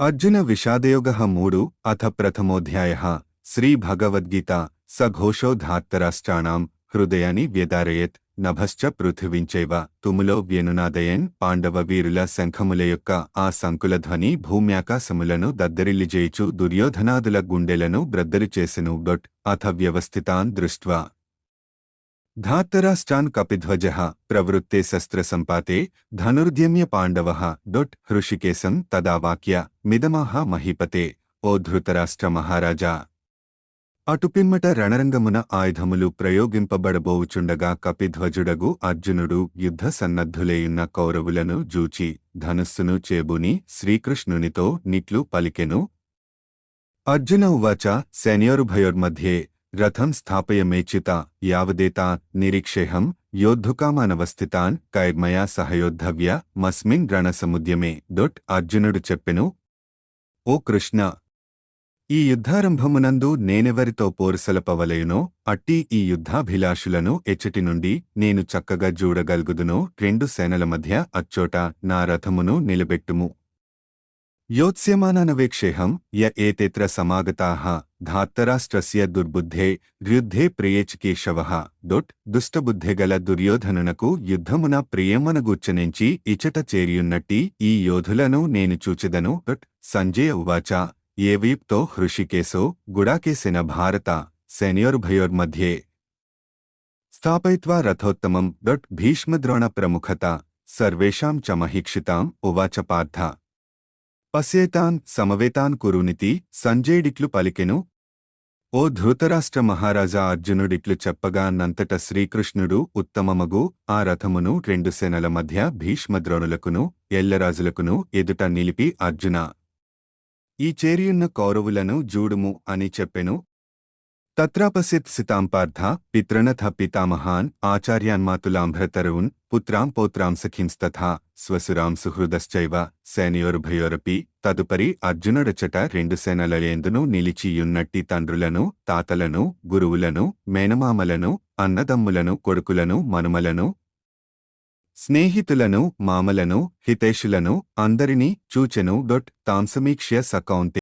అర్జున విషాదయోగ మూడు అథ ప్రథమోధ్యాయ శ్రీభగవద్గీత భగవద్గీత ధాత్తరాష్ట్రాణం హృదయాన్ని వ్యదారయత్ నభశ్చ పృథివించేవ తుములో వ్యనునాదయన్ పాండవ వీరుల శంఖముల యొక్క ఆ సంకులధ్వని భూమ్యాకాశములను దద్దరిల్లిజేయుచు దుర్యోధనాదుల గుండెలను బ్రద్దరు చేసెను డొట్ అథ వ్యవస్థితాన్ దృష్ట్వా ధాత్తరాష్ట్రాన్ కపిధ్వజ ప్రవృత్తే శస్త్రసంపాతే ధనుర్ద్యమ్య పాండవ డొట్ హృషికేశం తదా వాక్య మిదమాహ మహిపతే ఓ ధృతరాష్ట్ర మహారాజా. అటుపిమ్మట రణరంగమున ఆయుధములు ప్రయోగింపబడబోవుచుండగా కపిధ్వజుడగు అర్జునుడు యుద్ధ సన్నద్ధులేయున్న కౌరవులను జూచి ధనుస్సును చేబుని శ్రీకృష్ణునితో నిట్లు పలికెను. అర్జున ఉవాచ సేనయోరుభయోర్మధ్యే రథం స్థాపయమేచ్యుత యావదేతా నిరీక్షేహం యోద్ధుకామానవస్థితాన్ కైర్మయా సహయోద్ధవ్య మస్మిన్ రణసముద్యమే డొట్ అర్జునుడు చెప్పెను ఓ కృష్ణ ఈ యుద్ధారంభమునందు నేనెవరితో పోరుసలపవలయునో అట్టి ఈ యుద్ధాభిలాషులను ఎచ్చటి నుండి నేను చక్కగా జూడగల్గుదునో రెండు సేనల మధ్య అచ్చోట నా రథమును నిలబెట్టుము। యోత్స్యమానానవేక్షేహం య ఏతేత్ర సమాగతాహ ధాత్తరాష్ట్రస్య దుర్బుద్ధే యుద్ధే ప్రియేచికేశవః దొట్ దుష్టబుద్ధెగల దుర్యోధనునకు యుద్ధమున ప్రియమనగూర్చనించి ఇచట చేరియున్నట్టి ఈ యోధులను నేను చూచెదను దొట్ సంజయ ఉవాచ ఏవీప్తో హృషికేశో గుడాకేసిన భారత సేనయోర్భయోర్మధ్యే. స్థాపయిత్వా రథోత్తమం దొట్ భీష్మద్రోణ ప్రముఖత సర్వేషాం చ మహీక్షితాం ఉవాచ పార్థ. పశ్యేతాన్ సమవేతాన్ కురునితి సంజయుడిట్లు పలికెను ఓ ధృతరాష్ట్ర మహారాజా అర్జునుడిట్లు చెప్పగా నంతట శ్రీకృష్ణుడు ఉత్తమమగు ఆ రథమును రెండు సేనల మధ్య భీష్మద్రోణులకును ఎల్లరాజులకును ఎదుట నిలిపి అర్జున ఈ చేరియున్న కౌరవులను జూడుము అని చెప్పెను. తత్రాపసిత్ సితాంపార్థ పిత్రణథ పితామహాన్ ఆచార్యాన్మాతులాంభ్రతరున్ పుత్రాం పౌత్రాం సఖింస్తథా స్వసురాం సుహృదశ్చైవ తదుపరి అర్జునుడచట రెండు సేనలయందును నిలిచియున్నట్టి తండ్రులను తాతలను గురువులను మేనమామలను అన్నదమ్ములను కొడుకులను మనుమలను స్నేహితులను మామలను హితేషులను అందరినీ చూచెను. డొట్ తాంసమీక్ష్య సకౌంతే